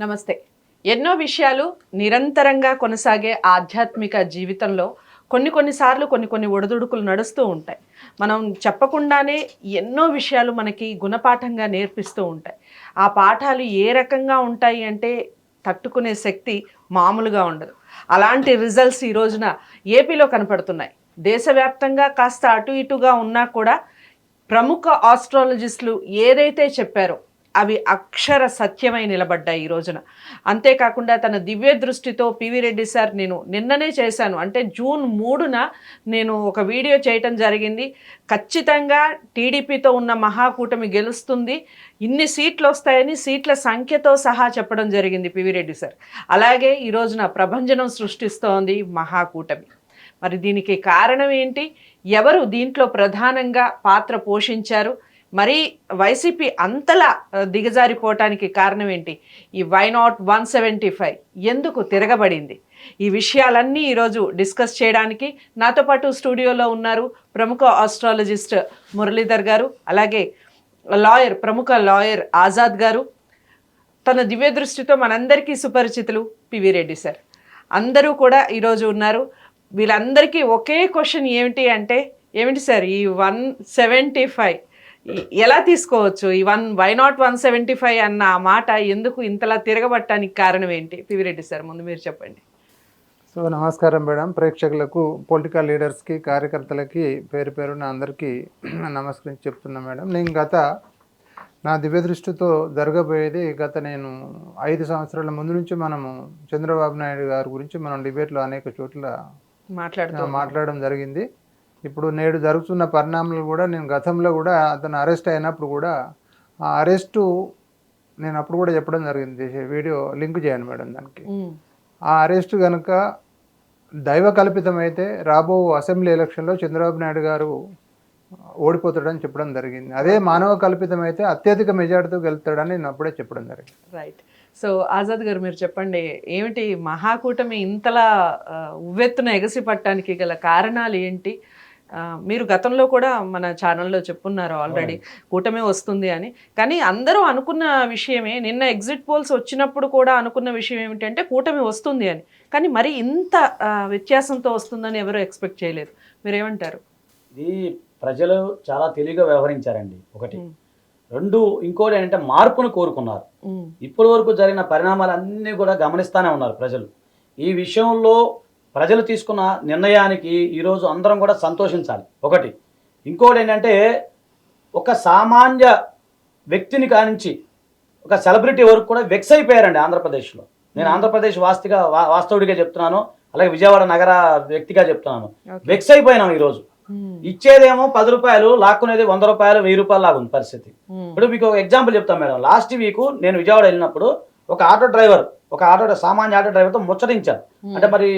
నమస్తే. ఎన్నో విషయాలు నిరంతరంగా కొనసాగే ఆధ్యాత్మిక జీవితంలో కొన్ని కొన్నిసార్లు కొన్ని కొన్ని ఒడిదుడుకులు నడుస్తూ ఉంటాయి. మనం చెప్పకుండానే ఎన్నో విషయాలు మనకి గుణపాఠంగా నేర్పిస్తూ ఉంటాయి. ఆ పాఠాలు ఏ రకంగా ఉంటాయి అంటే తట్టుకునే శక్తి మామూలుగా ఉండదు. అలాంటి రిజల్ట్స్ ఈ రోజున ఏపీలో కనపడుతున్నాయి. దేశవ్యాప్తంగా కాస్త అటు ఇటుగా ఉన్నా కూడా ప్రముఖ ఆస్ట్రాలజిస్టులు ఏదైతే చెప్పారో అవి అక్షర సత్యమై నిలబడ్డాయి ఈ రోజున. అంతేకాకుండా తన దివ్య దృష్టితో పివి రెడ్డి సార్ నేను నిన్ననే చేశాను. అంటే జూన్ మూడున నేను ఒక వీడియో చేయటం జరిగింది. ఖచ్చితంగా టీడీపీతో ఉన్న మహాకూటమి గెలుస్తుంది. ఇన్ని సీట్లు వస్తాయని సీట్ల సంఖ్యతో సహా చెప్పడం జరిగింది పివి రెడ్డి సార్. అలాగే ఈ రోజున ప్రభంజనం సృష్టిస్తోంది మహాకూటమి. మరి దీనికి కారణం ఏంటి? ఎవరు దీంట్లో ప్రధానంగా పాత్ర పోషించారు? మరి వైసీపీ అంతలా దిగజారిపోవటానికి కారణం ఏంటి? ఈ why not one seventy five ఎందుకు తిరగబడింది? ఈ విషయాలన్నీ ఈరోజు డిస్కస్ చేయడానికి నాతో పాటు స్టూడియోలో ఉన్నారు ప్రముఖ ఆస్ట్రాలజిస్ట్ మురళీధర్ గారు అలాగే లాయర్ ప్రముఖ లాయర్ ఆజాద్ గారు. తన దివ్య దృష్టితో మనందరికీ సుపరిచితులు పివి రెడ్డి సార్. అందరూ కూడా ఈరోజు ఉన్నారు. వీళ్ళందరికీ ఒకే క్వశ్చన్ ఏమిటి అంటే ఏమిటి సార్ ఈ వన్ సెవెంటీ ఫైవ్ ఎలా తీసుకోవచ్చు? ఈ one why not one seventy five అన్న ఆ మాట ఎందుకు ఇంతలా తిరగబట్టడానికి కారణం ఏంటి? పివి రెడ్డి సార్ ముందు మీరు చెప్పండి. సో నమస్కారం మేడం. ప్రేక్షకులకు పొలిటికల్ లీడర్స్కి కార్యకర్తలకి పేరు పేరున అందరికీ నమస్కరించి చెప్తున్నా మేడం. నేను గత నా దివ్య దృష్టితో జరగబోయేది గత నేను ఐదు సంవత్సరాల ముందు నుంచి మనము చంద్రబాబు నాయుడు గారి గురించి మనం డిబేట్లో అనేక చోట్ల మాట్లాడుతూ మాట్లాడడం జరిగింది. ఇప్పుడు నేడు జరుగుతున్న పరిణామాలు కూడా నేను గతంలో కూడా అతను అరెస్ట్ అయినప్పుడు కూడా ఆ అరెస్టు నేను అప్పుడు కూడా చెప్పడం జరిగింది. వీడియో లింక్ చేయండి మేడం దానికి. ఆ అరెస్ట్ కనుక దైవ కల్పితమైతే రాబో అసెంబ్లీ ఎలక్షన్లో చంద్రబాబు నాయుడు గారు ఓడిపోతాడని చెప్పడం జరిగింది. అదే మానవ కల్పితమైతే అత్యధిక మెజార్టీతో గెలుస్తాడని నేను అప్పుడే చెప్పడం జరిగింది. రైట్ సో ఆజాద్ గారు మీరు చెప్పండి ఏమిటి మహాకూటమి ఇంతలా ఉవ్వెత్తున ఎగసి పట్టడానికి గల కారణాలు ఏంటి? మీరు గతంలో కూడా మన ఛానల్లో చెప్పున్నారు ఆల్రెడీ కూటమి వస్తుంది అని. కానీ అందరూ అనుకున్న విషయమే నిన్న ఎగ్జిట్ పోల్స్ వచ్చినప్పుడు కూడా అనుకున్న విషయం ఏమిటంటే కూటమి వస్తుంది అని. కానీ మరి ఇంత వ్యత్యాసంతో వస్తుందని ఎవరు ఎక్స్పెక్ట్ చేయలేదు. మీరేమంటారు? ఇది ప్రజలు చాలా తెలివిగా వ్యవహరించారండి. ఒకటి. రెండు ఇంకోటి ఏంటంటే మార్పును కోరుకున్నారు. ఇప్పటి వరకు జరిగిన పరిణామాలన్నీ కూడా గమనిస్తానే ఉన్నారు ప్రజలు. ఈ విషయంలో ప్రజలు తీసుకున్న నిర్ణయానికి ఈరోజు అందరం కూడా సంతోషించాలి. ఒకటి. ఇంకోటి ఏంటంటే ఒక సామాన్య వ్యక్తిని కానించి ఒక సెలబ్రిటీ వరకు కూడా వెక్స్ అయిపోయారండి ఆంధ్రప్రదేశ్లో. నేను ఆంధ్రప్రదేశ్ వాస్తిగా వాస్తవుడిగా చెప్తున్నాను అలాగే విజయవాడ నగర వ్యక్తిగా చెప్తున్నాను. వెక్స్ అయిపోయినాం ఈరోజు. ఇచ్చేదేమో పది రూపాయలు లాక్కునేది వంద రూపాయలు వెయ్యి రూపాయలు లాగా ఉంది పరిస్థితి. ఇప్పుడు మీకు ఒక ఎగ్జాంపుల్ చెప్తాను మేడం. లాస్ట్ వీక్ నేను విజయవాడ వెళ్ళినప్పుడు ఒక ఆటో డ్రైవర్ ఒక ఆటో సామాన్య ఆటో డ్రైవర్తో ముచ్చటించాను. అంటే మరి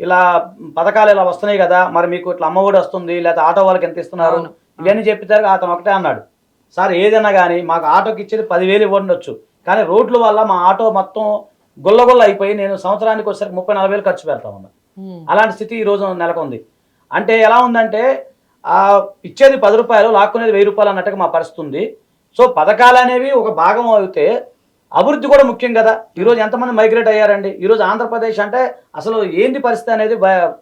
ఇలా పథకాలు ఇలా వస్తున్నాయి కదా మరి మీకు ఇట్లా అమ్మఒడి వస్తుంది లేదా ఆటో వాళ్ళకి ఎంత ఇస్తున్నారు. ఇవన్నీ చెప్పితారు అతను ఒకటే అన్నాడు. సార్ ఏదైనా కానీ మాకు ఆటోకి ఇచ్చేది పదివేలు ఇవ్వండొచ్చు కానీ రోడ్ల వల్ల మా ఆటో మొత్తం గుల్లగుల్ల అయిపోయి నేను సంవత్సరానికి వచ్చేసరికి ముప్పై నలభై వేలు ఖర్చు పెడతా ఉన్నా. అలాంటి స్థితి ఈ రోజు నెలకొంది. అంటే ఎలా ఉందంటే ఇచ్చేది పది రూపాయలు లాక్కునేది వెయ్యి రూపాయలు అన్నట్టుగా మా పరిస్థితి ఉంది. సో పథకాలు అనేవి ఒక భాగం అయితే అభివృద్ధి కూడా ముఖ్యం కదా. ఈరోజు ఎంతమంది మైగ్రేట్ అయ్యారండి? ఈరోజు ఆంధ్రప్రదేశ్ అంటే అసలు ఏంది పరిస్థితి అనేది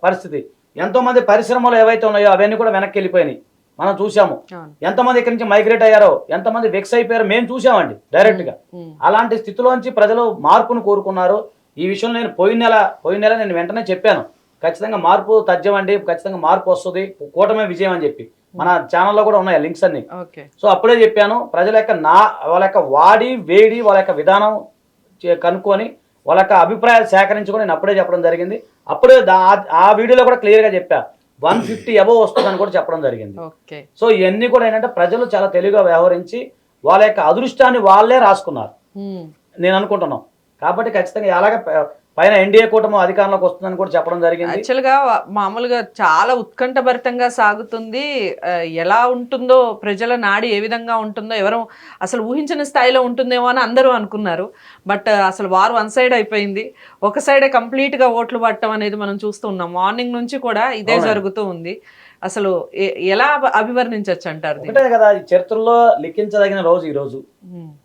పరిస్థితి. ఎంతోమంది పరిశ్రమలు ఏవైతే ఉన్నాయో అవన్నీ కూడా వెనక్కి వెళ్ళిపోయినాయి. మనం చూసాము ఎంతమంది ఇక్కడి నుంచి మైగ్రేట్ అయ్యారో ఎంతమంది వెక్స్ అయిపోయారో మేము చూసామండి డైరెక్ట్గా అలాంటి స్థితిలోంచి ప్రజలు మార్పును కోరుకున్నారు. ఈ విషయంలో నేను పోయిన నెల పోయిన నెల నేను వెంటనే చెప్పాను. ఖచ్చితంగా మార్పు తథ్యమండి ఖచ్చితంగా మార్పు వస్తుంది. కూటమే విజయం అని చెప్పి. మన ఛానల్లో కూడా ఉన్నాయి లింక్స్ అన్ని? సో అప్పుడే చెప్పాను ప్రజల యొక్క నా వాళ్ళ యొక్క వాడి వేడి వాళ్ళ యొక్క విధానం కనుక్కొని వాళ్ళ యొక్క అభిప్రాయాలు సేకరించుకొని నేను అప్పుడే చెప్పడం జరిగింది. అప్పుడే ఆ- వీడియోలో కూడా క్లియర్గా చెప్పా. వన్ ఫిఫ్టీ అబవ్ వస్తుందని కూడా చెప్పడం జరిగింది. సో ఇవన్నీ కూడా ఏంటంటే ప్రజలు చాలా తెలివిగా వ్యవహరించి వాళ్ళ యొక్క అదృష్టాన్ని వాళ్ళే రాసుకున్నారు. నేను అనుకుంటున్నాం. కాబట్టి ఖచ్చితంగా అలాగే ప- పైన ఎన్డీఏ కూటమి అధికారంలోకి వస్తుందని కూడా చెప్పడం జరిగింది. యాక్చువల్గా మామూలుగా చాలా ఉత్కంఠభరితంగా సాగుతుంది. ఎలా ఉంటుందో ప్రజల నాడి ఏ విధంగా ఉంటుందో ఎవరు అసలు ఊహించిన స్థాయిలో ఉంటుందేమో అని అందరూ అనుకున్నారు. బట్ అసలు వారు వన్ సైడ్ అయిపోయింది. ఒక సైడే కంప్లీట్గా ఓట్లు పట్టడం అనేది మనం చూస్తున్నాం మార్నింగ్ నుంచి కూడా ఇదే. జరుగుతూ ఉంది. అసలు ఎలా అభ- అభివర్ణించవచ్చు అంటారు? ఒకటే కదా ఈ చరిత్రలో లిఖించదగిన రోజు ఈ రోజు.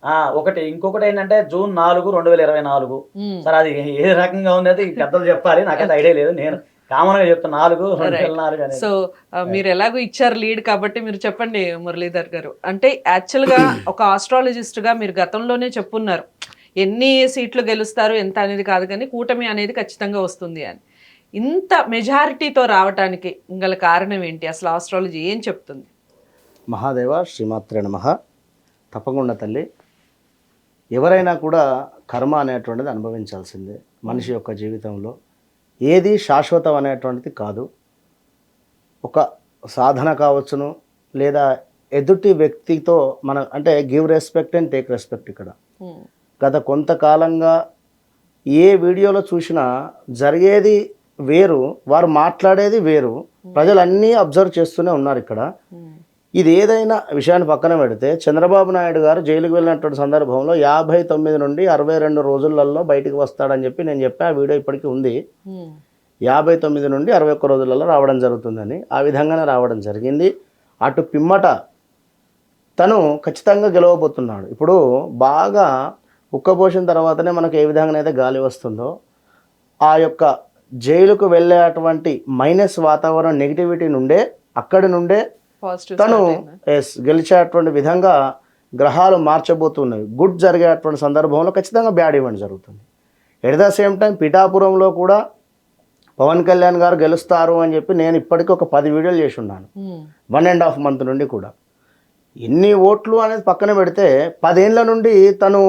ఆ ఒకటి ఇంకొకటి ఏంటంటే జూన్ నాలుగు రెండు వేల ఇరవై నాలుగు. సరే అది ఏ రకంగా ఉన్నది పెద్దలు చెప్పాలి. నాకైతే ఐడియా లేదు. నేను కామన్గా చెప్తాను నాలుగు సో మీరు ఎలాగో ఇచ్చారు లీడ్ కాబట్టి మీరు చెప్పండి మురళీధర్ గారు. అంటే యాక్చువల్గా ఒక ఆస్ట్రాలజిస్ట్గా మీరు గతంలోనే చెప్పున్నారు. ఎన్ని సీట్లు గెలుస్తారు ఎంత అనేది కాదు కానీ కూటమి అనేది ఖచ్చితంగా వస్తుంది అని. ఇంత మెజారిటీతో రావటానికి గల కారణం ఏంటి? అసలు ఆస్ట్రాలజీ ఏం చెప్తుంది? మహాదేవ శ్రీమాత్రే నమ. తప్పకుండా తల్లి ఎవరైనా కూడా కర్మ అనేటువంటిది అనుభవించాల్సిందే మనిషి యొక్క జీవితంలో. ఏది శాశ్వతం అనేటువంటిది కాదు. ఒక సాధన కావచ్చును లేదా ఎదుటి వ్యక్తితో మన అంటే give respect and take respect ఇక్కడ. గత కొంతకాలంగా ఏ వీడియోలో చూసినా జరిగేది వేరు వారు మాట్లాడేది వేరు. ప్రజలు అన్నీ అబ్జర్వ్ చేస్తూనే ఉన్నారు ఇక్కడ. ఉమ్, ఇది ఏదైనా విషయాన్ని పక్కన పెడితే చంద్రబాబు నాయుడు గారు జైలుకు వెళ్ళినటువంటి సందర్భంలో యాభై తొమ్మిది నుండి అరవై రెండు రోజులలో బయటికి వస్తాడని చెప్పి నేను చెప్పి ఆ వీడియో ఇప్పటికీ ఉంది. ఉమ్, యాభై తొమ్మిది నుండి అరవై ఒక్క రోజులలో రావడం జరుగుతుందని ఆ విధంగానే రావడం జరిగింది. అటు పిమ్మట తను ఖచ్చితంగా గెలవబోతున్నాడు. ఇప్పుడు బాగా ఉక్కబోసిన తర్వాతనే మనకు ఏ విధంగానైతే గాలి వస్తుందో ఆ యొక్క జైలుకు వెళ్ళేటువంటి మైనస్ వాతావరణం నెగిటివిటీ నుండే అక్కడి నుండే తను? ఎస్ గెలిచేటువంటి విధంగా గ్రహాలు మార్చబోతున్నాయి. గుడ్ జరిగేటువంటి సందర్భంలో ఖచ్చితంగా బ్యాడ్ ఈవెంట్ జరుగుతుంది. ఎట్ ద సేమ్ టైం పిఠాపురంలో కూడా పవన్ కళ్యాణ్ గారు గెలుస్తారు అని చెప్పి నేను ఇప్పటికీ ఒక పది వీడియోలు చేసి ఉన్నాను. వన్ అండ్ హాఫ్ మంత్ నుండి కూడా. ఎన్ని ఓట్లు అనేది పక్కన పెడితే పదేళ్ళ నుండి తను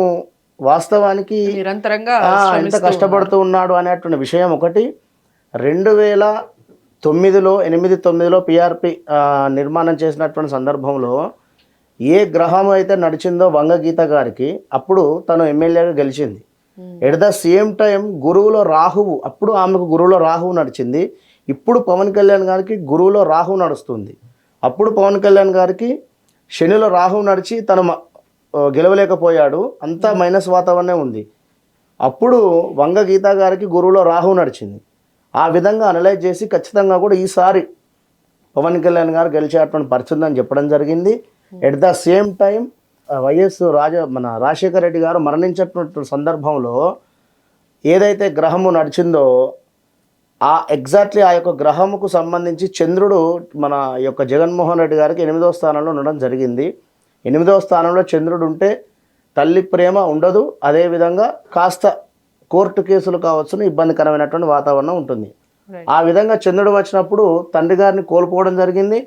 వాస్తవానికి నిరంతరంగా ఎంత కష్టపడుతూ ఉన్నాడు అనేటువంటి విషయం ఒకటి. రెండు వేల తొమ్మిదిలో ఎనిమిది తొమ్మిదిలో పిఆర్పి నిర్మాణం చేసినటువంటి సందర్భంలో ఏ గ్రహం అయితే నడిచిందో వంగగీత గారికి అప్పుడు తను ఎమ్మెల్యేగా గెలిచింది. Hmm. At the same time గురువులో రాహువు అప్పుడు ఆమెకు గురువులో రాహువు నడిచింది. ఇప్పుడు పవన్ కళ్యాణ్ గారికి గురువులో రాహువు నడుస్తుంది. అప్పుడు పవన్ కళ్యాణ్ గారికి శనిలో రాహువు నడిచి తను గెలవలేకపోయాడు. అంతా మైనస్ వాతావరణమే ఉంది. అప్పుడు వంగ గీత గారికి గురువులో రాహువు నడిచింది. ఆ విధంగా అనలైజ్ చేసి ఖచ్చితంగా కూడా ఈసారి పవన్ కళ్యాణ్ గారు గెలిచేటువంటి పరిస్థితి ఉందని చెప్పడం జరిగింది. At the same time YS Raja మన రాజశేఖర రెడ్డి గారు మరణించినటువంటి సందర్భంలో ఏదైతే గ్రహము నడిచిందో ఆ ఎగ్జాక్ట్లీ ఆ యొక్క గ్రహముకు సంబంధించి చంద్రుడు మన యొక్క జగన్మోహన్ రెడ్డి గారికి ఎనిమిదవ స్థానంలో ఉండడం జరిగింది. ఎనిమిదవ స్థానంలో చంద్రుడు ఉంటే తల్లి ప్రేమ ఉండదు. అదేవిధంగా కాస్త కోర్టు కేసులు కావచ్చును ఇబ్బందికరమైనటువంటి వాతావరణం ఉంటుంది. ఆ విధంగా చంద్రుడు వచ్చినప్పుడు తండ్రి గారిని కోల్పోవడం జరిగింది.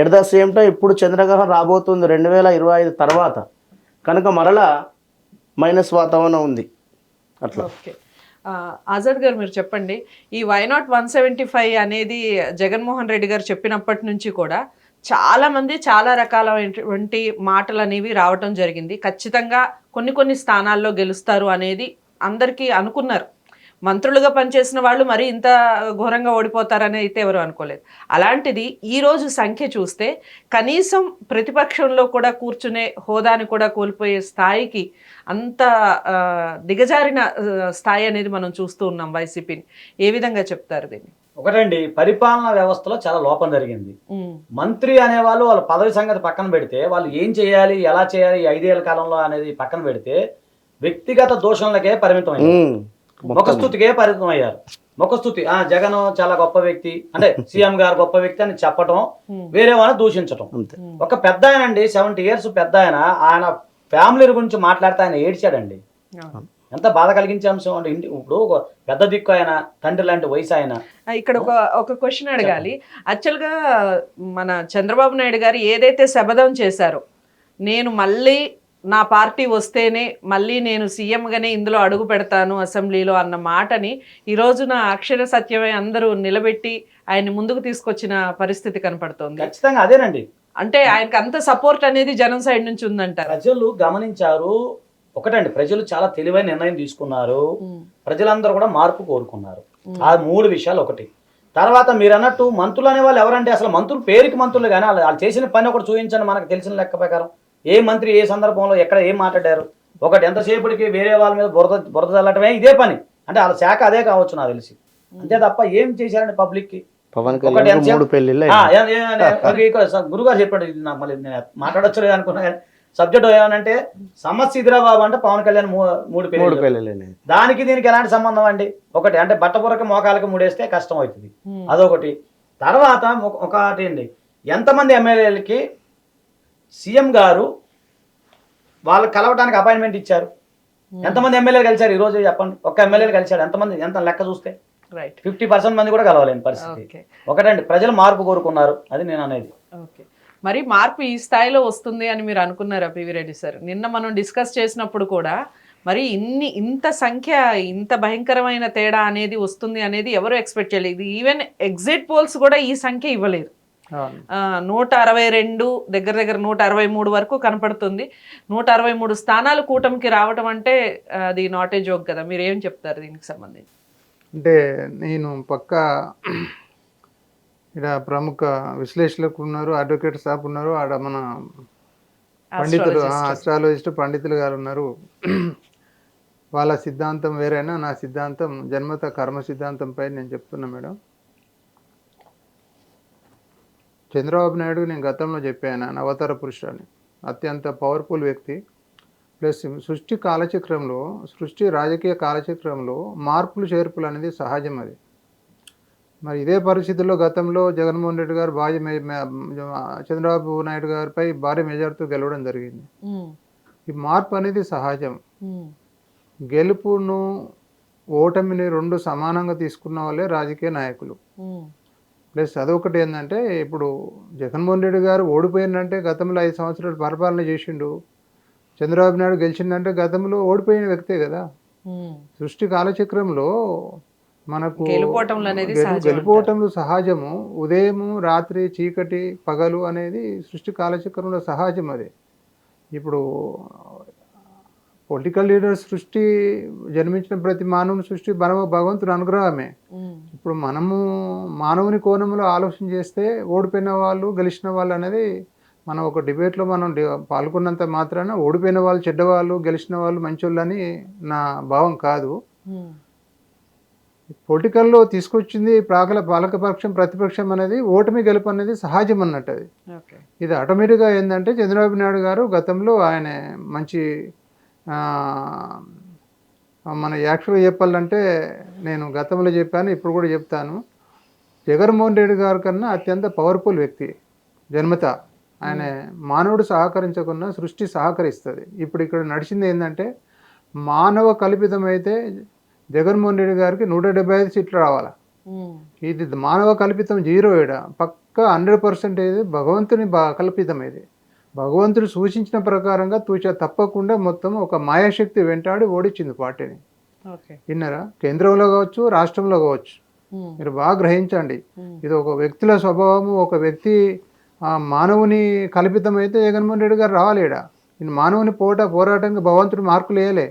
ఎట్ ద సేమ్ టైం ఇప్పుడు చంద్రగ్రహం రాబోతుంది రెండు వేల ఇరవై ఐదు తర్వాత. కనుక మరలా మైనస్ వాతావరణం ఉంది. అట్లా. ఆజాద్ గారు మీరు చెప్పండి ఈ వైనాట్ వన్ సెవెంటీ ఫైవ్ అనేది జగన్మోహన్ రెడ్డి గారు చెప్పినప్పటి నుంచి కూడా చాలా మంది చాలా రకాలైనటువంటి మాటలు అనేవి రావటం జరిగింది. ఖచ్చితంగా కొన్ని కొన్ని స్థానాల్లో గెలుస్తారు అనేది అందరికీ అనుకున్నారు. మంత్రులుగా పనిచేసిన వాళ్ళు మరి ఇంత ఘోరంగా ఓడిపోతారని అయితే ఎవరు అనుకోలేదు. అలాంటిది ఈ రోజు సంఖ్య చూస్తే కనీసం ప్రతిపక్షంలో కూడా కూర్చునే హోదాని కూడా కోల్పోయే స్థాయికి అంత దిగజారిన స్థాయి అనేది మనం చూస్తూ ఉన్నాం వైసీపీని. ఏ విధంగా చెప్తారు దీన్ని? ఒకటండి పరిపాలనా వ్యవస్థలో చాలా లోపం జరిగింది. మంత్రి అనేవాళ్ళు వాళ్ళ పదవి సంగతి పక్కన పెడితే వాళ్ళు ఏం చేయాలి ఎలా చేయాలి ఈ ఐదేళ్ళ కాలంలో అనేది పక్కన పెడితే వ్యక్తిగత దోషణలకే పరిమితం అయ్యారు. ముఖస్థుతికే పరిమితం అయ్యారు ముఖస్థుతి ఆ జగన్ చాలా గొప్ప వ్యక్తి అంటే సీఎం గారు గొప్ప వ్యక్తి అని చెప్పటం ఉమ్, వేరే వాళ్ళని దూషించటం. అంతే. ఒక పెద్ద ఆయన అండి సెవెంటీ ఇయర్స్ పెద్ద ఆయన ఆయన ఫ్యామిలీ గురించి మాట్లాడితే ఆయన ఏడ్చాడండి. ఎంత బాధ కలిగించే అంశం అంటే ఇప్పుడు ఒక పెద్ద దిక్కు ఆయన తండ్రి లాంటి వయసు ఆయన. ఇక్కడ ఒక ఒక క్వశ్చన్ అడగాలి. యాక్చువల్గా మన చంద్రబాబు నాయుడు గారు ఏదైతే శపథం చేశారో నేను మళ్ళీ నా పార్టీ వస్తేనే మళ్ళీ నేను సీఎంగానే ఇందులో అడుగు పెడతాను అసెంబ్లీలో అన్న మాటని ఈ రోజున అక్షర సత్యమై అందరూ నిలబెట్టి ఆయన ముందుకు తీసుకొచ్చిన పరిస్థితి కనపడుతోంది. ఖచ్చితంగా అదేనండి. అంటే ఆయనకు అంత సపోర్ట్ అనేది జనం సైడ్ నుంచి ఉందంటారు. ప్రజలు గమనించారు ఒకటండి ప్రజలు చాలా తెలివైన నిర్ణయం తీసుకున్నారు ప్రజలందరూ కూడా మార్పు కోరుకున్నారు ఆ మూడు విషయాలు ఒకటి తర్వాత మీరు అన్నట్టు మంత్రులు అనే వాళ్ళు ఎవరంటే అసలు మంత్రులు పేరుకి మంత్రులు కానీ వాళ్ళు వాళ్ళు చేసిన పని ఒకటి చూపించండి మనకు తెలిసిన లెక్క ప్రకారం ఏ మంత్రి ఏ సందర్భంలో ఎక్కడ ఏం మాట్లాడారు ఒకటి ఎంతసేపటికి వేరే వాళ్ళ మీద బురద బురద చల్లటమే ఇదే పని అంటే వాళ్ళ శాఖ అదే కావచ్చు నాకు తెలిసి అంతే తప్ప ఏం చేశారండి పబ్లిక్కి పవన్ కళ్యాణ్ స- గురుగారు చెప్పాడు ఇది నాకు మళ్ళీ నేను మాట్లాడొచ్చు లేదు అనుకున్నా కానీ సబ్జెక్ట్ ఏమనంటే సమస్య ఇదిరా బాబు అంటే పవన్ కళ్యాణ్ మూడు మూడు అయినాయి. దానికి దీనికి ఎలాంటి సంబంధం అండి? ఒకటి అంటే బట్టపురక మోకాలకి మూడేస్తే కష్టం అవుతుంది. అదొకటి. తర్వాత ఒక- ఒకటి అండి. ఎంతమంది ఎమ్మెల్యేలకి సీఎం గారు వాళ్ళు కలవడానికి అపాయింట్మెంట్ ఇచ్చారు? ఎంతమంది ఎమ్మెల్యేలు కలిశారు? ఈ రోజు చెప్పండి. ఒక్క ఎమ్మెల్యేలు కలిశాడు. ఎంతమంది ఎంత లెక్క చూస్తే? రైట్ ఫిఫ్టీ పర్సెంట్ మంది కూడా కలవలేని పరిస్థితి. ఓకే. ఒకటండి ప్రజలు మార్పు కోరుకున్నారు. అది నేను అనేది. ఓకే. మరి మార్పు ఈ స్థాయిలో వస్తుంది అని మీరు అనుకున్నారా పివి రెడ్డి సార్? నిన్న మనం డిస్కస్ చేసినప్పుడు కూడా మరి ఇన్ని ఇంత సంఖ్య ఇంత భయంకరమైన తేడా అనేది వస్తుంది అనేది ఎవరు ఎక్స్పెక్ట్ చేయలేదు. ఈవెన్ ఎగ్జిట్ పోల్స్ కూడా ఈ సంఖ్య ఇవ్వలేదు. నూట అరవై రెండు దగ్గర దగ్గర నూట అరవై మూడు వరకు కనపడుతుంది. నూట అరవై మూడు స్థానాలు కూటమికి రావటం అంటే అది నాట్ ఏ జోక్ కదా. మీరు ఏం చెప్తారు దీనికి సంబంధించి? అంటే నేను పక్క ఇక్కడ ప్రముఖ విశ్లేషకులు ఉన్నారు అడ్వకేట్ సాబ్ ఉన్నారు ఆడ మన పండితులు. ఆస్ట్రాలజిస్ట్ పండితులు గారు ఉన్నారు. వాళ్ళ సిద్ధాంతం వేరైనా నా సిద్ధాంతం జన్మత కర్మ సిద్ధాంతంపై నేను చెప్తున్నా మేడం. చంద్రబాబు నాయుడు నేను గతంలో చెప్పాను ఆయన అవతార పురుషుడు అత్యంత పవర్ఫుల్ వ్యక్తి. ప్లస్ సృష్టి కాలచక్రంలో సృష్టి రాజకీయ కాలచక్రంలో మార్పులు చేర్పులు అనేది సహజం అది. మరి ఇదే పరిస్థితుల్లో గతంలో జగన్మోహన్ రెడ్డి గారు భారీ చంద్రబాబు నాయుడు గారిపై భారీ మెజార్టీతో గెలవడం జరిగింది. ఈ మార్పు అనేది సహజం. గెలుపును ఓటమిని రెండు సమానంగా తీసుకున్న వాళ్ళే రాజకీయ నాయకులు. ప్లస్ అదొకటి ఏంటంటే ఇప్పుడు జగన్మోహన్ రెడ్డి గారు ఓడిపోయిందంటే గతంలో ఐదు సంవత్సరాలు పరిపాలన చేసిండు. చంద్రబాబు నాయుడు గెలిచిందంటే గతంలో ఓడిపోయిన వ్యక్తే కదా. సృష్టి కాలచక్రంలో మనకు గెలుపోటములు అనేది సహజము. ఉదయము రాత్రి చీకటి పగలు అనేది సృష్టి కాలచక్రంలో సహజం అది. ఇప్పుడు పొలిటికల్ లీడర్ సృష్టి జన్మించిన ప్రతి మానవుని సృష్టి మన భగవంతుని అనుగ్రహమే. ఇప్పుడు మనము మానవుని కోణంలో ఆలోచన చేస్తే ఓడిపోయిన వాళ్ళు గెలిచిన వాళ్ళు అనేది మనం ఒక డిబేట్లో మనం పాల్గొన్నంత మాత్రాన ఓడిపోయిన వాళ్ళు చెడ్డవాళ్ళు గెలిచిన వాళ్ళు మంచోళ్ళు అని నా భావం కాదు. పొలిటికల్లో తీసుకొచ్చింది ప్రాకల పాలకపక్షం ప్రతిపక్షం అనేది ఓటమి గెలుపు అనేది సహజం అన్నట్టు అది. ఇది ఆటోమేటిక్గా ఏంటంటే చంద్రబాబు నాయుడు గారు గతంలో ఆయన మంచి మన యాక్చువల్గా చెప్పాలంటే నేను గతంలో చెప్పాను ఇప్పుడు కూడా చెప్తాను. జగన్మోహన్ రెడ్డి గారి కన్నా అత్యంత పవర్ఫుల్ వ్యక్తి జన్మత. ఆయన మానవుడు సహకరించకున్నా సృష్టి సహకరిస్తుంది. ఇప్పుడు ఇక్కడ నడిచింది ఏంటంటే మానవ కల్పితమైతే జగన్మోహన్ రెడ్డి గారికి నూట డెబ్బై ఐదు సీట్లు రావాలా. ఇది మానవ కల్పితం జీరో ఏడ? పక్క హండ్రెడ్ పర్సెంట్ ఇది భగవంతుని బా కల్పితం ఇది భగవంతుడు సూచించిన ప్రకారంగా తూచ తప్పకుండా మొత్తం ఒక మాయాశక్తి వెంటాడి ఓడించింది పార్టీని. విన్నారా? కేంద్రంలో కావచ్చు రాష్ట్రంలో కావచ్చు. మీరు బాగా గ్రహించండి. ఇది ఒక వ్యక్తుల స్వభావము ఒక వ్యక్తి ఆ మానవుని కల్పితం అయితే జగన్మోహన్ రెడ్డి గారు రావాలేడా? ఈయన మానవుని పోట పోరాటానికి భగవంతుడు మార్కులు వేయలే.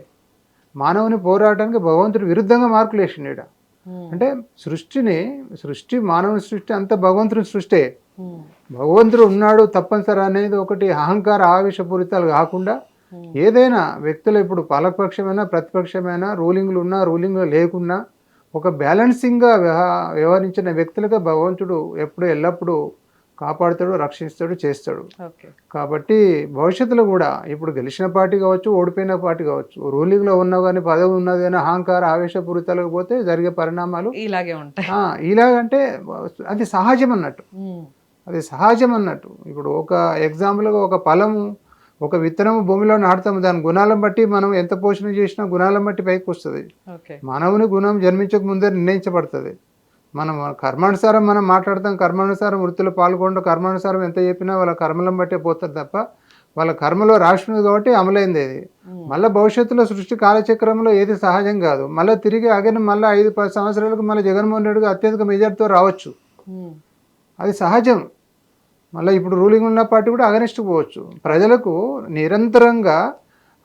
మానవుని పోరాటానికి భగవంతుడు విరుద్ధంగా మార్కులు వేసిండు అంటే సృష్టిని సృష్టి మానవుని సృష్టి అంత భగవంతుని సృష్టే. భగవంతుడు ఉన్నాడు తప్పనిసరి అనేది ఒకటి అహంకార ఆవేశపూరితాలు కాకుండా. ఏదైనా వ్యక్తులు ఇప్పుడు పాలకపక్షమైనా ప్రతిపక్షమైనా రూలింగ్లు ఉన్నా రూలింగ్లు లేకున్నా ఒక బ్యాలెన్సింగ్గా వ్యవ వ్యవహరించిన వ్యక్తులుగా భగవంతుడు ఎప్పుడు ఎల్లప్పుడూ కాపాడుతాడు రక్షిస్తాడు చేస్తాడు. కాబట్టి భవిష్యత్తులో కూడా ఇప్పుడు గెలిచిన పార్టీ కావచ్చు ఓడిపోయిన పార్టీ కావచ్చు రూలింగ్లో ఉన్నా కానీ పదవి ఉన్నది కానీ అహంకార ఆవేశపూరితాలకు పోతే జరిగే పరిణామాలు ఇలాగే ఉంటాయి. ఇలాగంటే అది సహజం అన్నట్టు. అది సహజం అన్నట్టు. ఇప్పుడు ఒక ఎగ్జాంపుల్గా ఒక ఫలము ఒక విత్తనము భూమిలో నాటుతాము. దాని గుణాలను బట్టి మనం ఎంత పోషణ చేసినా గుణాలను బట్టి పైకి వస్తుంది. మానవుని గుణం జన్మించక ముందే నిర్ణయించబడుతుంది. మనం కర్మానుసారం మనం మాట్లాడతాం కర్మానుసారం వృత్తిలో పాల్గొనడం కర్మానుసారం ఎంత చెప్పినా వాళ్ళ కర్మలను బట్టే పోతుంది తప్ప వాళ్ళ కర్మలో రాసినది కాబట్టి అమలైంది ఇది ఉమ్, మళ్ళీ భవిష్యత్తులో సృష్టి కాలచక్రంలో ఏది సహజం కాదు. మళ్ళీ తిరిగి అగైన్ మళ్ళీ ఐదు పది సంవత్సరాలకు మళ్ళీ జగన్మోహన్ రెడ్డి గారు అత్యధిక మెజార్టీతో రావచ్చు. అది సహజం. మళ్ళీ ఇప్పుడు రూలింగ్ ఉన్న పార్టీ కూడా అగనిస్ట్ పోవచ్చు. ప్రజలకు నిరంతరంగా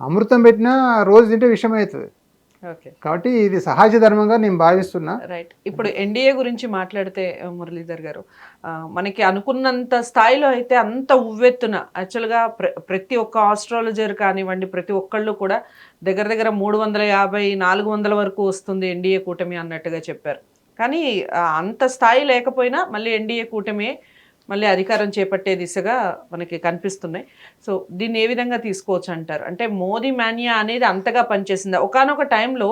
అమృతం పెట్టినా రోజు తింటే విషయం అవుతుంది ఓకే కాబట్టి ఇది సహజ ధర్మంగా నేను భావిస్తున్నా. రైట్ ఇప్పుడు ఎన్డీఏ గురించి మాట్లాడితే మురళీధర్ గారు మనకి అనుకున్నంత స్థాయిలో అయితే అంత ఉవ్వెత్తున యాక్చువల్గా ప్ర ప్రతి ఒక్క ఆస్ట్రాలజర్ కానివ్వండి ప్రతి ఒక్కళ్ళు కూడా దగ్గర దగ్గర మూడు వందల యాభై నాలుగు వందల వరకు వస్తుంది ఎన్డీఏ కూటమి అన్నట్టుగా చెప్పారు. కానీ అంత స్థాయి లేకపోయినా మళ్ళీ ఎన్డీఏ కూటమి మళ్ళీ అధికారం చేపట్టే దిశగా మనకి కనిపిస్తున్నాయి. సో దీన్ని ఏ విధంగా తీసుకోవచ్చు అంటారు? అంటే మోదీ మాన్యా అనేది అంతగా పనిచేసింది? ఒకనొక టైంలో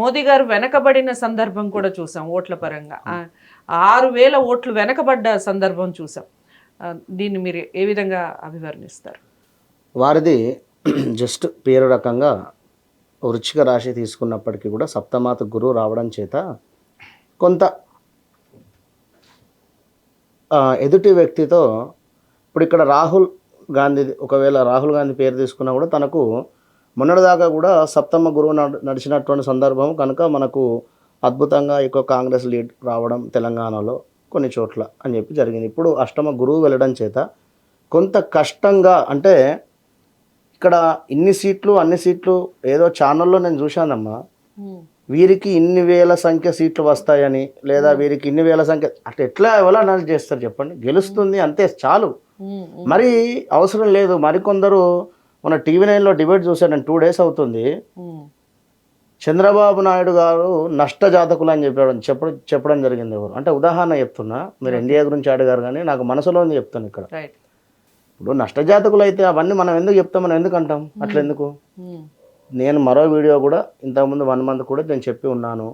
మోదీ గారు వెనకబడిన సందర్భం కూడా చూసాం ఓట్ల పరంగా. ఆరు వేల ఓట్లు వెనకబడ్డ సందర్భం చూసాం. దీన్ని మీరు ఏ విధంగా అభివర్ణిస్తారు? వారిది జస్ట్ పేరు రకంగా వృచ్చిక రాశి తీసుకున్నప్పటికీ కూడా సప్తమాత గురువు రావడం చేత కొంత ఎదుటి వ్యక్తితో ఇప్పుడు ఇక్కడ రాహుల్ గాంధీ ఒకవేళ రాహుల్ గాంధీ పేరు తీసుకున్నా కూడా తనకు మొన్నటిదాకా కూడా సప్తమ గురువు నడిచినటువంటి సందర్భం కనుక మనకు అద్భుతంగా ఎక్కువ కాంగ్రెస్ లీడ్ రావడం తెలంగాణలో కొన్ని చోట్ల అని చెప్పి జరిగింది. ఇప్పుడు అష్టమ గురువు వెళ్ళడం చేత కొంత కష్టంగా అంటే ఇక్కడ ఇన్ని సీట్లు అన్ని సీట్లు ఏదో ఛానల్లో నేను చూశానమ్మా. వీరికి ఇన్ని వేల సంఖ్య సీట్లు వస్తాయని లేదా వీరికి ఇన్ని వేల సంఖ్య అట్లా ఎట్లా ఎవరు అనౌన్స్ చేస్తారు చెప్పండి? గెలుస్తుంది అంతే చాలు. మరి అవసరం లేదు. మరికొందరు మన టీవీ నైన్లో డిబేట్ చూశాను నేను టూ డేస్ అవుతుంది. చంద్రబాబు నాయుడు గారు నష్ట జాతకులు అని చెప్పడం. చెప్పడం చెప్పడం జరిగింది ఎవరు? అంటే ఉదాహరణ చెప్తున్నా. మీరు ఎన్డీఏ గురించి అడిగారు కానీ నాకు మనసులో ఉంది చెప్తాను ఇక్కడ. ఇప్పుడు నష్టజాతకులు అయితే అవన్నీ మనం ఎందుకు చెప్తాం? మనం ఎందుకు అంటాం? అట్లా ఎందుకు? నేను మరో వీడియో కూడా ఇంతకుముందు వన్ మంత్ కూడా నేను చెప్పి ఉన్నాను.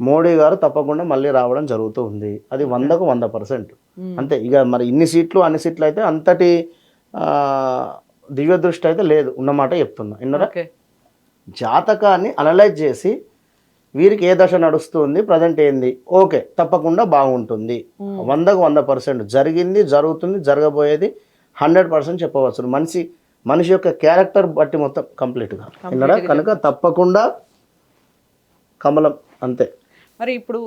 మోడీ గారు తప్పకుండా మళ్ళీ రావడం జరుగుతూ ఉంది. అది వందకు వంద పర్సెంట్. అంతే. ఇక మరి ఇన్ని సీట్లు అన్ని సీట్లు అయితే అంతటి ఆ, దివ్య దృష్టి అయితే లేదు ఉన్నమాట చెప్తున్నా. విన్నరా? ఓకే. జాతకాన్ని అనలైజ్ చేసి వీరికి ఏ దశ నడుస్తుంది ప్రజెంట్ ఏంది? ఓకే తప్పకుండా బాగుంటుంది. వందకు వంద పర్సెంట్. జరిగింది జరుగుతుంది జరగబోయేది హండ్రెడ్ పర్సెంట్ చెప్పవచ్చు. మనిషి మనిషి యొక్క క్యారెక్టర్ బట్టి మొత్తం కంప్లీట్గా. కనుక తప్పకుండా కమలం అంతే. మరి ఇప్పుడు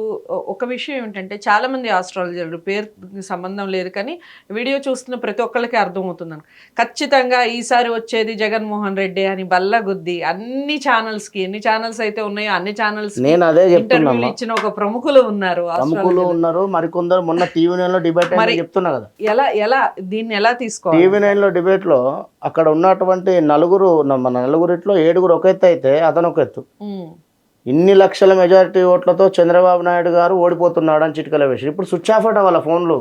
ఒక విషయం ఏమిటంటే చాలా మంది ఆస్ట్రాలజర్లు పేరుకి సంబంధం లేదు కానీ వీడియో చూస్తున్న ప్రతి ఒక్కళ్ళకి అర్థమవుతుందని ఖచ్చితంగా ఈసారి వచ్చేది జగన్మోహన్ రెడ్డి అని బల్లగుద్ది అన్ని ఛానల్స్కి ఎన్ని ఛానల్స్ అయితే ఉన్నాయో అన్ని ఛానల్స్ నేను అదే ఇంటర్వ్యూలు చెప్తున్నా ఇచ్చిన ఒక ప్రముఖులు ఉన్నారు ప్రముఖులు. ఉన్నారు మరికొందరు మొన్న టీవీ నైన్లో డిబేట్ మరి- చెప్తున్నా కదా. ఎలా ఎలా దీన్ని ఎలా తీసుకోవాలి? టీవీ నైన్లో డిబేట్లో అక్కడ ఉన్నటువంటి నలుగురు మన నలుగురిట్లో ఏడుగురు ఒక ఎత్తు అయితే అతను ఒక ఎత్తు ఇన్ని లక్షల మెజారిటీ ఓట్లతో చంద్రబాబు నాయుడు గారు ఓడిపోతున్నాడు అని చిటికల వేసి ఇప్పుడు స్విచ్ ఆఫ్ అట వాళ్ళ ఫోన్లు.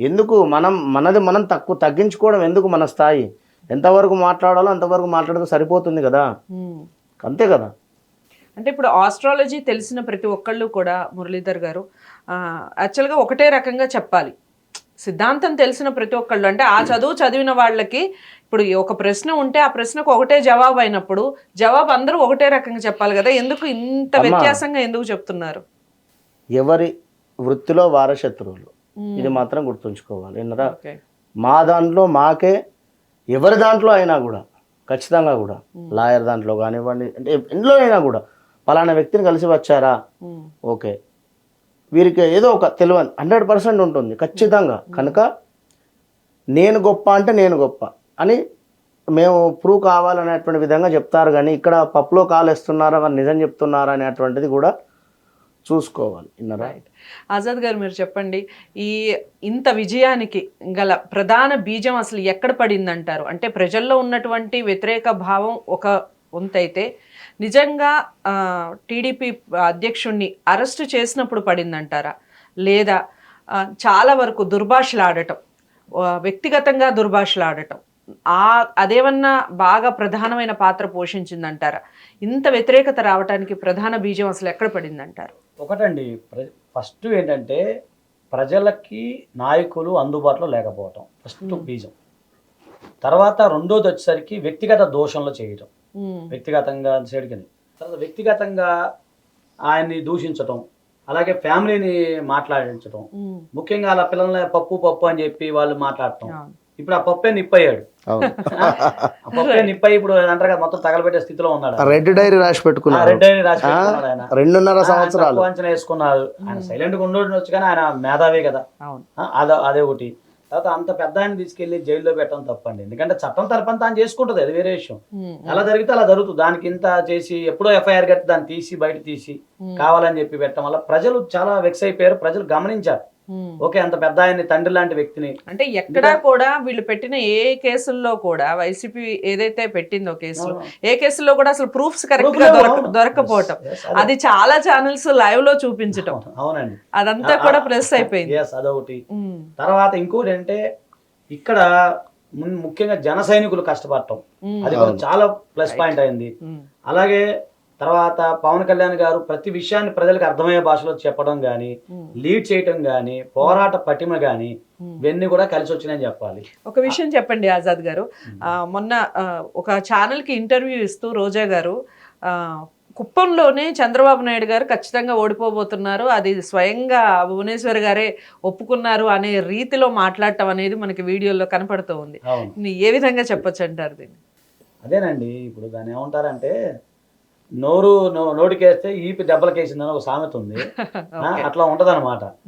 ఎందుకు మనం మనది మనం తక్కువ తగ్గించుకోవడం ఎందుకు మన స్థాయి? ఎంతవరకు మాట్లాడాలో అంతవరకు మాట్లాడితే సరిపోతుంది కదా. అంతే కదా? అంటే ఇప్పుడు ఆస్ట్రాలజీ తెలిసిన ప్రతి ఒక్కళ్ళు కూడా మురళీధర్ గారు యాక్చువల్గా ఒకటే రకంగా చెప్పాలి. సిద్ధాంతం తెలిసిన ప్రతి ఒక్కళ్ళు. అంటే ఆ చదువు చదివిన వాళ్ళకి ఇప్పుడు ఒక ప్రశ్న ఉంటే ఆ ప్రశ్నకు ఒకటే జవాబు అయినప్పుడు జవాబు అందరూ ఒకటే రకంగా చెప్పాలి కదా. ఎందుకు ఇంత. వ్యత్యాసంగా ఎందుకు చెప్తున్నారు? ఎవరి వృత్తిలో వార శత్రువులు. ఇది మాత్రం గుర్తుంచుకోవాలి. ఓకే. మా దాంట్లో మాకే ఎవరి దాంట్లో అయినా కూడా ఖచ్చితంగా కూడా లాయర్ దాంట్లో కానివ్వండి అంటే ఎందులో అయినా కూడా పలానా వ్యక్తిని కలిసి వచ్చారా? ఓకే. వీరికి ఏదో ఒక తెలియని హండ్రెడ్ పర్సెంట్ ఉంటుంది ఖచ్చితంగా. కనుక నేను గొప్ప అంటే నేను గొప్ప. అని మేము ప్రూవ్ కావాలనేటువంటి విధంగా చెప్తారు. కానీ ఇక్కడ పప్పులో కాలేస్తున్నారా మరి నిజం చెప్తున్నారా అనేటువంటిది కూడా చూసుకోవాలి. ఇన్ రైట్ ఆజాద్ గారు మీరు చెప్పండి ఈ ఇంత విజయానికి గల ప్రధాన బీజం అసలు ఎక్కడ పడింది అంటారు అంటే ప్రజల్లో ఉన్నటువంటి వ్యతిరేక భావం ఒక వంతైతే నిజంగా టీడీపీ అధ్యక్షుణ్ణి అరెస్టు చేసినప్పుడు పడిందంటారా? లేదా చాలా వరకు దుర్భాషలాడటం వ్యక్తిగతంగా దుర్భాషలాడటం ఆ అదేమన్నా బాగా ప్రధానమైన పాత్ర పోషించిందంటారా? ఇంత వ్యతిరేకత రావడానికి ప్రధాన బీజం అసలు ఎక్కడ పడిందంటారు? ఒకటండి ఫస్ట్ ఏంటంటే ప్రజలకి నాయకులు అందుబాటులో లేకపోవటం ఫస్ట్ బీజం. తర్వాత రెండోది వచ్చేసరికి వ్యక్తిగత దోషంలో చేయటం. వ్యక్తిగతంగా సైడ్కి తర్వాత వ్యక్తిగతంగా ఆయన్ని దూషించటం అలాగే ఫ్యామిలీని మాట్లాడించటం. ఉమ్, ముఖ్యంగా అలా పిల్లల్ని పప్పు పప్పు అని చెప్పి వాళ్ళు మాట్లాడటం. ఇప్పుడు ఆ పప్పే నిప్పయ్యాడు. ఆ పప్పే నిప్పై ఇప్పుడు అంటారు కదా మొత్తం తగలబెట్టే స్థితిలో ఉన్నాడు. రెడ్ డైరీ రాసి ఆ పెట్టుకున్నారు రెడ్ డైరీ రాసి పెట్టుకున్నాడు ఆయన. రెండున్నర సంవత్సరాలు. అంచనా వేసుకున్నారు. ఆయన సైలెంట్గా ఉండొచ్చు కానీ ఆయన మేధావే కదా. అదే అదే ఒకటి. తర్వాత అంత పెద్ద ఆయన తీసుకెళ్ళి జైల్లో పెట్టడం తప్పండి. ఎందుకంటే చట్టం తరపని తాను చేసుకుంటది అది వేరే విషయం. ఎలా జరిగితే అలా జరుగుతుంది. దానికి ఇంత చేసి ఎప్పుడో ఎఫ్ఐఆర్ కట్టి దాన్ని తీసి బయట తీసి కావాలని చెప్పి పెట్టడం వల్ల ప్రజలు చాలా వెక్స్ అయిపోయారు. ప్రజలు గమనించారు. ఓకే అంత పెద్ద ఆయన్ని తండ్రి లాంటి వ్యక్తిని. అంటే ఎక్కడా కూడా వీళ్ళు పెట్టిన ఏ కేసుల్లో కూడా వైసీపీ ఏదైతే పెట్టిందో కేసులు ఏ కేసుల్లో కూడా అసలు ప్రూఫ్స్ కరెక్ట్గా. దొరకపోవటం. అదే. చాలా ఛానల్స్ లైవ్లో చూపించటం అవునండి. అదంతా కూడా ప్రెస్ అయిపోయింది. అదొకటి. తర్వాత ఇంకోటి అంటే ఇక్కడ ముఖ్యంగా జన సైనికులు కష్టపడటం. అది చాలా ప్లస్ పాయింట్ అయింది. అలాగే తర్వాత పవన్ కళ్యాణ్ గారు ప్రతి విషయాన్ని ప్రజలకు అర్థమయ్యే భాషలో చెప్పడం కానీ. లీడ్ చేయటం కానీ పోరాట పటిమ కానీ. ఇవన్నీ కూడా కలిసి వచ్చినాయని చెప్పాలి. ఒక విషయం చెప్పండి ఆజాద్ గారు. మొన్న ఒక ఛానల్కి ఇంటర్వ్యూ ఇస్తూ రోజా గారు కుప్పంలోనే చంద్రబాబు నాయుడు గారు ఖచ్చితంగా ఓడిపోబోతున్నారు. అది స్వయంగా భువనేశ్వర్ గారే ఒప్పుకున్నారు అనే రీతిలో మాట్లాడటం అనేది మనకి వీడియోలో కనపడుతూ ఉంది. ఏ విధంగా చెప్పొచ్చు అంటారు దీన్ని? అదేనండి ఇప్పుడు దాన్ని ఏమంటారంటే నోరు నో- నోటికేస్తే ఈపి దెబ్బలకేసిందని ఒక సామెత ఉంది. అట్లా ఉంటది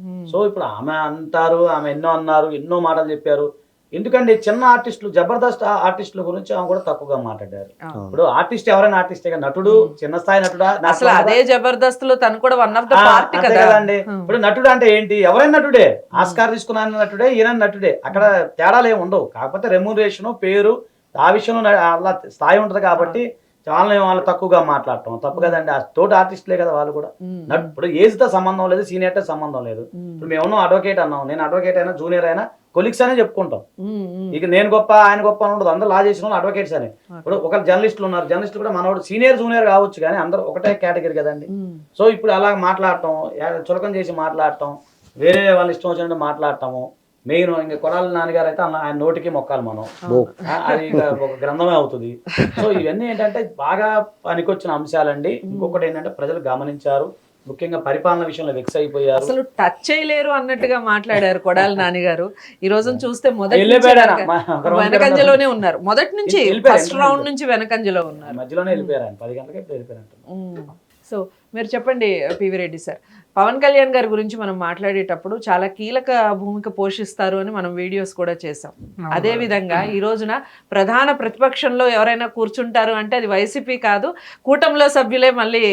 ఉమ్. సో ఇప్పుడు ఆమె అంటారు ఆమె ఎన్నో అన్నారు ఎన్నో మాటలు చెప్పారు. ఎందుకంటే చిన్న ఆర్టిస్టులు జబర్దస్త్ ఆర్టిస్టుల గురించి ఆమె కూడా తక్కువగా మాట్లాడారు. ఇప్పుడు ఆర్టిస్ట్ ఎవరైనా ఆర్టిస్టే నటుడు చిన్న స్థాయి నటుడా అసలు అదే జబర్దస్త్లో తను కూడా వన్ ఆఫ్ ద పార్టీ కదండి. ఇప్పుడు నటుడు అంటే ఏంటి? ఎవరైనా నటుడే. ఆస్కార్ తీసుకున్న నటుడే ఈయన నటుడే. అక్కడ తేడాలు ఏమి ఉండవు. కాకపోతే రెమ్యూనరేషన్ పేరు ఆ విషయంలో అలా స్థాయి ఉంటది కాబట్టి చాలా వాళ్ళు తక్కువగా మాట్లాడటం తప్పు కదండి ఆ తోటి ఆర్టిస్టులే కదా వాళ్ళు కూడా. ఇప్పుడు ఏజ్తో సంబంధం లేదు సీనియర్తో సంబంధం లేదు. ఇప్పుడు మేము అడ్వకేట్ అన్నాం నేను అడ్వకేట్ అయినా జూనియర్ అయినా కొలిక్స్ అనే చెప్పుకుంటాం. ఇక నేను గొప్ప ఆయన గొప్ప అని ఉండదు. అందరూ లా చేసిన వాళ్ళు అడ్వకేట్స్ అని. ఇప్పుడు ఒక జర్నలిస్టులు ఉన్నారు. జర్నలిస్టులు కూడా మనోడు సీనియర్ జూనియర్ కావచ్చు కానీ అందరూ ఒకటే కేటగిరీ కదండి. సో ఇప్పుడు అలా మాట్లాడటం చులకం చేసి మాట్లాడటం వేరే వాళ్ళ ఇష్టం వచ్చినట్టు మాట్లాడటము మెయిన్ ఇంకా కొడాలి నాన్నగారు అయితే అన్న- ఆయన నోటికి మొక్కాలి మనం. అది ఒక గ్రంథమే అవుతుంది. సో ఇవన్నీ ఏంటంటే బాగా పనికొచ్చిన అంశాలండి. ఇంకొకటి ఏంటంటే ప్రజలు గమనించారు. ముఖ్యంగా పరిపాలన విషయంలో వెక్స్ అయిపోయారు. అసలు టచ్ చేయలేరు అన్నట్టుగా మాట్లాడారు కొడాలి నాన్నగారు. ఈ రోజున చూస్తే మొదటి రోజు వెనకంజలోనే ఉన్నారు. మొదటి నుంచి ఫస్ట్ రౌండ్ నుంచి వెనకంజలో ఉన్నారు. మధ్యలోనే వెళ్ళిపోయారు పది గంటలకి వెళ్ళిపోయారు సో మీరు చెప్పండి పివి రెడ్డి సార్. పవన్ కళ్యాణ్ గారి గురించి మనం మాట్లాడేటప్పుడు చాలా కీలక భూమిక పోషిస్తారు అని మనం వీడియోస్ కూడా చేసాం అదే విధంగా ఈ రోజున ప్రధాన ప్రతిపక్షంలో ఎవరైనా కూర్చుంటారు అంటే అది వైసీపీ కాదు కూటమిలో సభ్యులే మళ్ళీ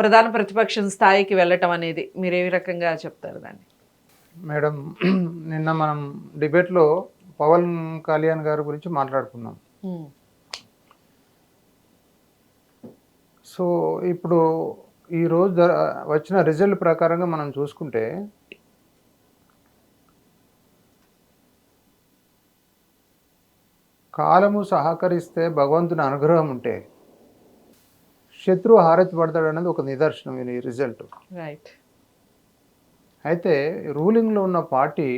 ప్రధాన ప్రతిపక్షం స్థాయికి వెళ్ళటం అనేది. మీరు ఏ రకంగా చెప్తారు దాన్ని? మేడం నిన్న మనం డిబేట్లో పవన్ కళ్యాణ్ గారి గురించి మాట్లాడుకున్నాం. సో ఇప్పుడు ఈ రోజు జర- వచ్చిన రిజల్ట్ ప్రకారంగా మనం చూసుకుంటే కాలము సహకరిస్తే భగవంతుని అనుగ్రహం ఉంటే శత్రువు హారతి పడతాడు అనేది ఒక నిదర్శనం ఈ రిజల్ట్. రైట్ అయితే రూలింగ్లో ఉన్న పార్టీ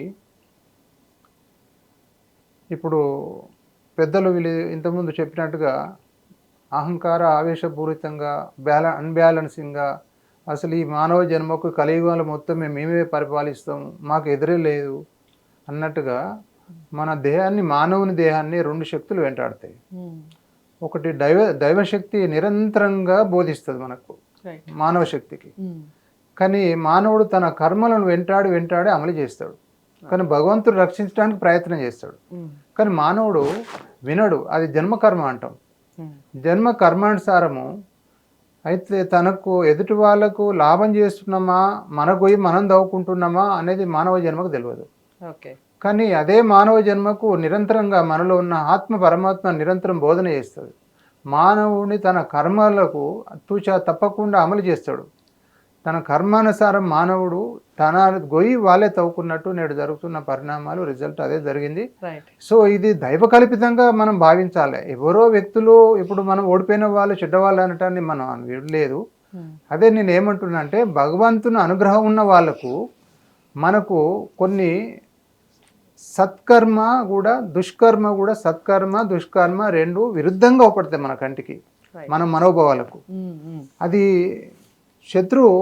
ఇప్పుడు పెద్దలు వీళ్ళు ఇంతకుముందు చెప్పినట్టుగా అహంకార ఆవేశపూరితంగా బ్యాల అన్బ్యాలెన్సింగ్గా అసలు ఈ మానవ జన్మకు కలియుగాలు మొత్తం మేము మేమే పరిపాలిస్తాం మాకు ఎదురే లేదు అన్నట్టుగా మన దేహాన్ని మానవుని దేహాన్ని రెండు శక్తులు వెంటాడతాయి. ఒకటి దైవ దైవశక్తి నిరంతరంగా బోధిస్తుంది మనకు మానవ శక్తికి. కానీ మానవుడు తన కర్మలను వెంటాడి వెంటాడి అమలు చేస్తాడు. కానీ భగవంతుడు రక్షించడానికి ప్రయత్నం చేస్తాడు. కానీ మానవుడు వినడు అది జన్మకర్మ అంటాం. జన్మ కర్మానుసారము. అయితే తనకు ఎదుటి వాళ్ళకు లాభం చేస్తున్నామా? మనకు పోయి మనం దవ్వుకుంటున్నామా అనేది మానవ జన్మకు తెలియదు. ఓకే. కానీ అదే మానవ జన్మకు నిరంతరంగా మనలో ఉన్న ఆత్మ పరమాత్మ నిరంతరం బోధన చేస్తుంది. మానవుని తన కర్మలకు తూచా తప్పకుండా అమలు చేస్తాడు. తన కర్మానుసారం మానవుడు తన గొయ్యి వాళ్ళే తవ్వుకున్నట్టు నేడు జరుగుతున్న పరిణామాలు రిజల్ట్ అదే జరిగింది. సో ఇది దైవ కల్పితంగా మనం భావించాలి. ఎవరో వ్యక్తులు ఇప్పుడు మనం ఓడిపోయిన వాళ్ళు చెడ్డవాళ్ళు అనటాన్ని మనం లేదు ఉమ్, అదే నేను ఏమంటున్నా అంటే భగవంతుని అనుగ్రహం ఉన్న వాళ్ళకు మనకు కొన్ని సత్కర్మ కూడా దుష్కర్మ కూడా సత్కర్మ దుష్కర్మ రెండు విరుద్ధంగా ఉపడతాయి మన కంటికి. మన మనోభావాలకు. ఉమ్, ఉమ్, అది శత్రువు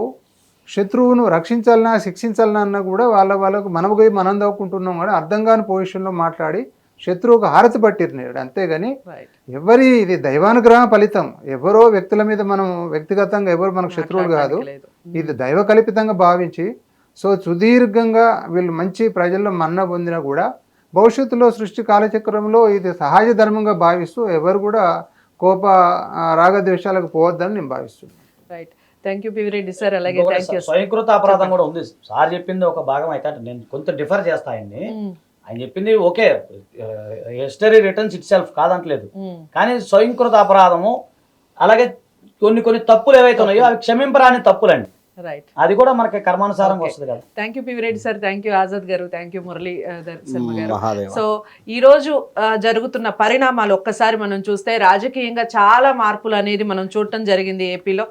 శత్రువును రక్షించాలన్నా శిక్షించాలన్నా అన్నా కూడా వాళ్ళ వాళ్ళకు మనం పోయి మనం దవ్వుకుంటున్నాం కూడా అర్థం కాని పొజిషన్లో మాట్లాడి శత్రువుకు హారతి పట్టిరినాడు అంతేగాని ఎవరి ఇది దైవానుగ్రహ ఫలితం ఎవరో వ్యక్తుల మీద మనం వ్యక్తిగతంగా ఎవరు మనకు శత్రువులు కాదు ఇది దైవ కల్పితంగా భావించి సో సుదీర్ఘంగా వీళ్ళు మంచి ప్రజల్లో మన్న పొందినా కూడా భవిష్యత్తులో సృష్టి కాలచక్రంలో ఇది సహజ ధర్మంగా భావిస్తూ ఎవరు కూడా కోప రాగద్వేషాలకు పోవద్దని నేను భావిస్తున్నాను. Right thank you P V Reddy sir అలాగే ఇంకొకటి థ్యాంక్ యూ స్వయంకృత అపరాధం కూడా ఉంది. సార్ చెప్పింది ఒక భాగం అయితే అంటే నేను కొంత డిఫర్ చేస్తా ఆయన్ని. ఆయన చెప్పింది okay history returns itself కాదంటలేదు. కానీ స్వయంకృత అపరాధము అలాగే కొన్ని కొన్ని తప్పులు ఏవైతే ఉన్నాయో అవి క్షమింపరాని తప్పులండి. రైట్ అది కూడా మనకి కర్మానుసారంగా వస్తుంది కదా. Thank you P V Reddy sir thank you Azad garu. Thank you Murali Sharma గారు. సో ఈ రోజు ఆ, జరుగుతున్న పరిణామాలు ఒక్కసారి మనం చూస్తే రాజకీయంగా చాలా మార్పులు అనేది మనం చూడటం జరిగింది ఏపీలో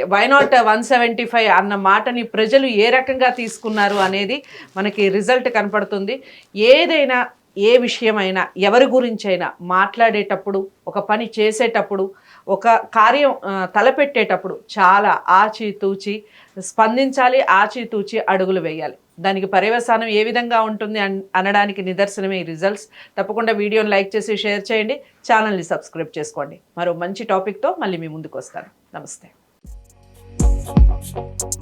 why not one seventy five అన్న మాటని ప్రజలు ఏ రకంగా తీసుకున్నారు అనేది మనకి రిజల్ట్ కనపడుతుంది. ఏదైనా ఏ విషయమైనా ఎవరి గురించైనా మాట్లాడేటప్పుడు ఒక పని చేసేటప్పుడు ఒక కార్యం తలపెట్టేటప్పుడు చాలా ఆచితూచి స్పందించాలి ఆచితూచి అడుగులు వేయాలి. దానికి పర్యవసానం ఏ విధంగా ఉంటుంది అన్- అనడానికి నిదర్శనమే ఈ రిజల్ట్స్ తప్పకుండా వీడియోని లైక్ చేసి షేర్ చేయండి. ఛానల్ని సబ్స్క్రైబ్ చేసుకోండి. మరో మంచి టాపిక్తో మళ్ళీ మీ ముందుకు వస్తాను. నమస్తే. Thank you.